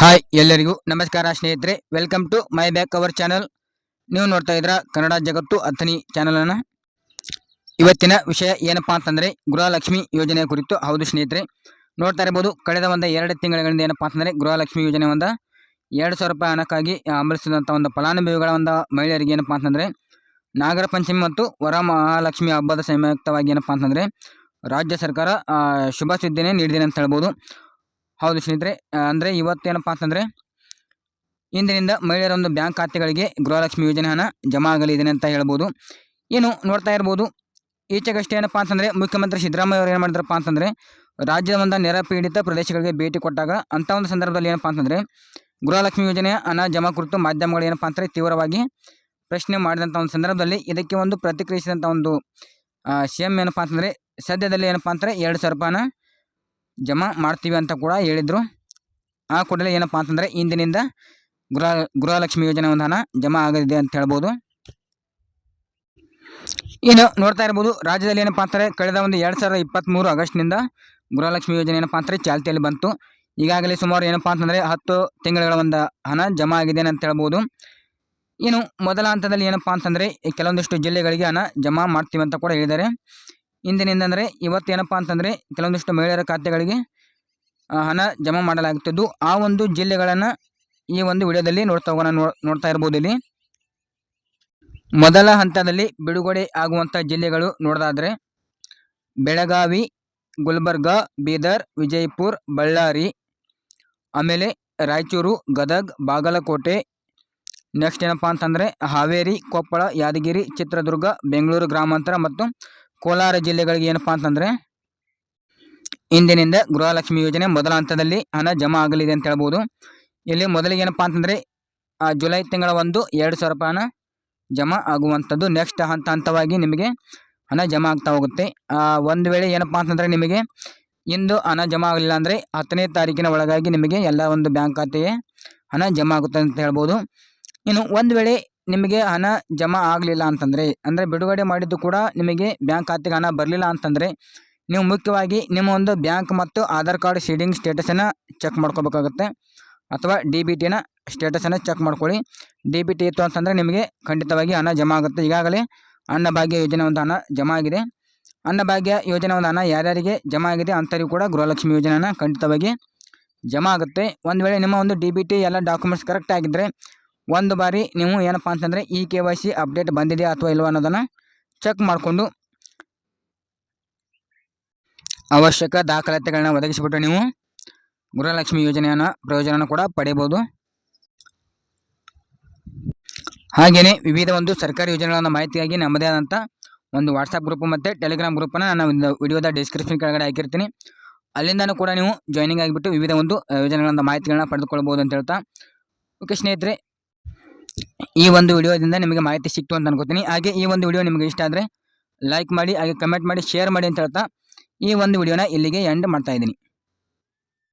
Hi ಎಲ್ಲರಿಗೂ ನಮಸ್ಕಾರ ಸ್ನೇಹಿತರೆ welcome to my back our channel ನೀವು ನೋಡ್ತಾ ಇದ್ರ ಕನ್ನಡ ಜಗತ್ತು ಅಥನಿ ಚಾನಲನ್ನು ಇವತ್ತಿನ ವಿಷಯ ಏನಪ್ಪಾ ಅಂತಂದ್ರೆ, ಗೃಹಲಕ್ಷ್ಮಿ ಯೋಜನೆ ಕುರಿತು. ಹೌದು ಸ್ನೇಹಿತರೆ, ನೋಡ್ತಾ ಇರಬಹುದು ಕಳೆದ ಒಂದು ಎರಡು ತಿಂಗಳಿಂದ ಏನಪ್ಪಾ ಅಂತಂದ್ರೆ, ಗೃಹಲಕ್ಷ್ಮಿ ಯೋಜನೆ ಒಂದು, ಎರಡು ಸಾವಿರ ರೂಪಾಯಿ ಹಣಕ್ಕಾಗಿ ಅಮಲಿಸಿದಂಥ ಒಂದು ಫಲಾನುಭವಿಗಳ ಒಂದು ಮಹಿಳೆಯರಿಗೆ ಏನಪ್ಪಾ ಅಂತಂದ್ರೆ, ನಾಗರ ಪಂಚಮಿ ಮತ್ತು ವರ ಮಹಾಲಕ್ಷ್ಮಿ ಹಬ್ಬದ ಸಂಯುಕ್ತವಾಗಿ ಏನಪ್ಪಾ ಅಂತಂದ್ರೆ, ರಾಜ್ಯ ಸರ್ಕಾರ ಶುಭ ಸುದ್ದಿನೇ ನೀಡಿದೆ ಅಂತ ಹೇಳ್ಬೋದು. ಹೌದು ಸ್ನೇಹಿತರೆ ಅಂದರೆ ಅಂದ್ರೆ ಇವತ್ತೇನಪ್ಪ ಅಂತಂದರೆ, ಇಂದಿನಿಂದ ಮಹಿಳೆಯರ ಒಂದು ಬ್ಯಾಂಕ್ ಖಾತೆಗಳಿಗೆ ಗೃಹಲಕ್ಷ್ಮಿ ಯೋಜನೆ ಹಣ ಜಮಾ ಆಗಲಿದೆ ಅಂತ ಹೇಳ್ಬೋದು. ಏನು ನೋಡ್ತಾ ಇರ್ಬೋದು, ಈಚೆಗಷ್ಟೇ ಏನಪ್ಪ ಅಂತಂದರೆ ಮುಖ್ಯಮಂತ್ರಿ ಸಿದ್ದರಾಮಯ್ಯ ಅವರು ಏನು ಮಾಡಿದ್ರಪ್ಪ ಅಂತಂದರೆ ರಾಜ್ಯದ ಒಂದು ನೆರ ಪೀಡಿತ ಪ್ರದೇಶಗಳಿಗೆ ಭೇಟಿ ಕೊಟ್ಟಾಗ ಅಂಥ ಒಂದು ಸಂದರ್ಭದಲ್ಲಿ ಏನಪ್ಪ ಅಂತಂದರೆ, ಗೃಹಲಕ್ಷ್ಮಿ ಯೋಜನೆಯ ಹಣ ಜಮಾ ಕುರಿತು ಮಾಧ್ಯಮಗಳು ಏನಪ್ಪ ಅಂತಂದ್ರೆ ತೀವ್ರವಾಗಿ ಪ್ರಶ್ನೆ ಮಾಡಿದಂಥ ಒಂದು ಸಂದರ್ಭದಲ್ಲಿ ಇದಕ್ಕೆ ಒಂದು ಪ್ರತಿಕ್ರಿಯಿಸಿದಂಥ ಒಂದು ಸಿ ಎಂ ಏನಪ್ಪ ಅಂತಂದರೆ, ಸದ್ಯದಲ್ಲಿ ಏನಪ್ಪ ಅಂತಂದ್ರೆ ಎರಡು ಸಾವಿರ ರೂಪಾಯಿನ ಜಮಾ ಮಾಡ್ತೀವಿ ಅಂತ ಕೂಡ ಹೇಳಿದರು. ಆ ಕೂಡಲೇ ಏನಪ್ಪ ಅಂತಂದರೆ ಇಂದಿನಿಂದ ಗೃಹ, ಗೃಹಲಕ್ಷ್ಮಿ ಯೋಜನೆ ಒಂದು ಹಣ ಜಮಾ ಆಗಲಿದೆ ಅಂತ ಹೇಳ್ಬೋದು. ಇನ್ನು ನೋಡ್ತಾ ಇರ್ಬೋದು, ರಾಜ್ಯದಲ್ಲಿ ಏನಪ್ಪ ಅಂತಾರೆ ಕಳೆದ ಒಂದು ಎರಡು ಸಾವಿರದ ಇಪ್ಪತ್ತ್ಮೂರು ಆಗಸ್ಟ್ನಿಂದ ಗೃಹಲಕ್ಷ್ಮಿ ಯೋಜನೆ ಏನಪ್ಪ ಅಂತಾರೆ ಚಾಲ್ತಿಯಲ್ಲಿ ಬಂತು. ಈಗಾಗಲೇ ಸುಮಾರು ಏನಪ್ಪ ಅಂತಂದರೆ ಹತ್ತು ತಿಂಗಳುಗಳ ಒಂದು ಹಣ ಜಮಾ ಆಗಿದೆ ಅಂತ ಹೇಳ್ಬೋದು. ಇನ್ನು ಮೊದಲ ಹಂತದಲ್ಲಿ ಏನಪ್ಪ ಅಂತಂದರೆ ಕೆಲವೊಂದಿಷ್ಟು ಜಿಲ್ಲೆಗಳಿಗೆ ಹಣ ಜಮಾ ಮಾಡ್ತೀವಿ ಅಂತ ಕೂಡ ಹೇಳಿದ್ದಾರೆ. ಇಂದಿನಿಂದ ಅಂದರೆ ಇವತ್ತೇನಪ್ಪ ಅಂತಂದರೆ ಕೆಲವೊಂದಿಷ್ಟು ಮಹಿಳೆಯರ ಖಾತೆಗಳಿಗೆ ಹಣ ಜಮಾ ಮಾಡಲಾಗುತ್ತಿದ್ದು. ಆ ಒಂದು ಜಿಲ್ಲೆಗಳನ್ನು ಈ ಒಂದು ವಿಡಿಯೋದಲ್ಲಿ ನೋಡ್ತಾ ಹೋಗೋಣ ನೋಡ್ತಾ ಇರ್ಬೋದು ಇಲ್ಲಿ. ಮೊದಲ ಹಂತದಲ್ಲಿ ಬಿಡುಗಡೆ ಆಗುವಂಥ ಜಿಲ್ಲೆಗಳು ನೋಡೋದಾದರೆ, ಬೆಳಗಾವಿ, ಗುಲ್ಬರ್ಗ, ಬೀದರ್, ವಿಜಯಪುರ, ಬಳ್ಳಾರಿ, ಆಮೇಲೆ ರಾಯಚೂರು, ಗದಗ್, ಬಾಗಲಕೋಟೆ. ನೆಕ್ಸ್ಟ್ ಏನಪ್ಪ ಅಂತಂದರೆ, ಹಾವೇರಿ, ಕೊಪ್ಪಳ, ಯಾದಗಿರಿ, ಚಿತ್ರದುರ್ಗ, ಬೆಂಗಳೂರು ಗ್ರಾಮಾಂತರ ಮತ್ತು ಕೋಲಾರ ಜಿಲ್ಲೆಗಳಿಗೆ ಏನಪ್ಪಾ ಅಂತಂದರೆ, ಇಂದಿನಿಂದ ಗೃಹಲಕ್ಷ್ಮಿ ಯೋಜನೆ ಮೊದಲ ಹಂತದಲ್ಲಿ ಹಣ ಜಮಾ ಆಗಲಿದೆ ಅಂತ ಹೇಳ್ಬೋದು. ಇಲ್ಲಿ ಮೊದಲಿಗೆ ಏನಪ್ಪಾ ಅಂತಂದರೆ ಜುಲೈ ತಿಂಗಳ ಒಂದು ಎರಡು ಸಾವಿರ ರೂಪಾಯಿ ಹಣ ಜಮಾ ಆಗುವಂಥದ್ದು ನೆಕ್ಸ್ಟ್ ಹಂತ ಹಂತವಾಗಿ ನಿಮಗೆ ಹಣ ಜಮಾ ಆಗ್ತಾ ಹೋಗುತ್ತೆ. ಒಂದು ವೇಳೆ ಏನಪ್ಪಾ ಅಂತಂದರೆ ನಿಮಗೆ ಇಂದು ಹಣ ಜಮಾ ಆಗಲಿಲ್ಲ ಅಂದರೆ ಹತ್ತನೇ ತಾರೀಕಿನ ಒಳಗಾಗಿ ನಿಮಗೆ ಎಲ್ಲ ಒಂದು ಬ್ಯಾಂಕ್ ಖಾತೆಯೇ ಹಣ ಜಮಾ ಆಗುತ್ತೆ ಅಂತ ಹೇಳ್ಬೋದು. ಇನ್ನು ಒಂದು ವೇಳೆ ನಿಮಗೆ ಹಣ ಜಮಾ ಆಗಲಿಲ್ಲ ಅಂತಂದರೆ, ಅಂದರೆ ಬಿಡುಗಡೆ ಮಾಡಿದ್ದು ಕೂಡ ನಿಮಗೆ ಬ್ಯಾಂಕ್ ಖಾತೆಗೆ ಹಣ ಬರಲಿಲ್ಲ ಅಂತಂದರೆ, ನೀವು ಮುಖ್ಯವಾಗಿ ನಿಮ್ಮ ಒಂದು ಬ್ಯಾಂಕ್ ಮತ್ತು ಆಧಾರ್ ಕಾರ್ಡ್ ಶೀಡಿಂಗ್ ಸ್ಟೇಟಸನ್ನು ಚೆಕ್ ಮಾಡ್ಕೋಬೇಕಾಗುತ್ತೆ. ಅಥವಾ ಡಿ ಬಿ ಟಿನ ಸ್ಟೇಟಸನ್ನು ಚೆಕ್ ಮಾಡ್ಕೊಳ್ಳಿ. ಡಿ ಬಿ ಟಿ ಇತ್ತು ಅಂತಂದರೆ ನಿಮಗೆ ಖಂಡಿತವಾಗಿ ಹಣ ಜಮಾ ಆಗುತ್ತೆ. ಈಗಾಗಲೇ ಅನ್ನಭಾಗ್ಯ ಯೋಜನೆ ಒಂದು ಹಣ ಜಮಾ ಆಗಿದೆ. ಅನ್ನಭಾಗ್ಯ ಯೋಜನೆ ಒಂದು ಹಣ ಯಾರ್ಯಾರಿಗೆ ಜಮಾ ಆಗಿದೆ ಅಂಥವ್ರಿಗೂ ಕೂಡ ಗೃಹಲಕ್ಷ್ಮಿ ಯೋಜನೆನ ಖಂಡಿತವಾಗಿ ಜಮಾ ಆಗುತ್ತೆ. ಒಂದು ವೇಳೆ ನಿಮ್ಮ ಒಂದು ಡಿ ಬಿ ಟಿ ಎಲ್ಲ ಡಾಕ್ಯುಮೆಂಟ್ಸ್ ಕರೆಕ್ಟ್ ಆಗಿದ್ದರೆ ಒಂದು ಬಾರಿ ನೀವು ಏನಪ್ಪ ಅಂತಂದರೆ E K Y C update ಬಂದಿದೆಯಾ ಅಥವಾ ಇಲ್ವೋ ಅನ್ನೋದನ್ನು ಚೆಕ್ ಮಾಡಿಕೊಂಡು ಅವಶ್ಯಕ ದಾಖಲಾತಿಗಳನ್ನ ಒದಗಿಸಿಬಿಟ್ಟು ನೀವು ಗೃಹಲಕ್ಷ್ಮಿ ಯೋಜನೆಯನ್ನು ಪ್ರಯೋಜನ ಕೂಡ ಪಡೆಯಬಹುದು ಹಾಗೆಯೇ ವಿವಿಧ ಒಂದು ಸರ್ಕಾರಿ ಯೋಜನೆಗಳನ್ನು ಮಾಹಿತಿಯಾಗಿ ನಮ್ಮದೇ ಆದಂಥ ಒಂದು ವಾಟ್ಸಪ್ ಗ್ರೂಪ್ ಮತ್ತು ಟೆಲಿಗ್ರಾಮ್ ಗ್ರೂಪನ್ನು ನಾನು ವಿಡಿಯೋದ ಡಿಸ್ಕ್ರಿಪ್ಷನ್ ಕೆಳಗಡೆ ಹಾಕಿರ್ತೀನಿ. ಅಲ್ಲಿಂದನೂ ಕೂಡ ನೀವು ಜಾಯ್ನಿಂಗ್ ಆಗಿಬಿಟ್ಟು ವಿವಿಧ ಒಂದು ಯೋಜನೆಗಳನ್ನು ಮಾಹಿತಿಗಳನ್ನ ಪಡೆದುಕೊಳ್ಬೋದು ಅಂತ ಹೇಳ್ತಾ. ಓಕೆ ಸ್ನೇಹಿತರೆ ಈ ಒಂದು ವಿಡಿಯೋದಿಂದ ನಿಮಗೆ ಮಾಹಿತಿ ಸಿಕ್ತು ಅಂತ ಅನ್ಕೋತೀನಿ. ಹಾಗೆ ಈ ಒಂದು ವಿಡಿಯೋ ನಿಮಗೆ ಇಷ್ಟ ಆದರೆ ಲೈಕ್ ಮಾಡಿ, ಹಾಗೆ ಕಮೆಂಟ್ ಮಾಡಿ ಶೇರ್ ಮಾಡಿ ಅಂತ ಹೇಳ್ತಾ ಈ ಒಂದು ವಿಡಿಯೋನ ಇಲ್ಲಿಗೆ ಎಂಡ್ ಮಾಡ್ತಾ ಇದ್ದೀನಿ.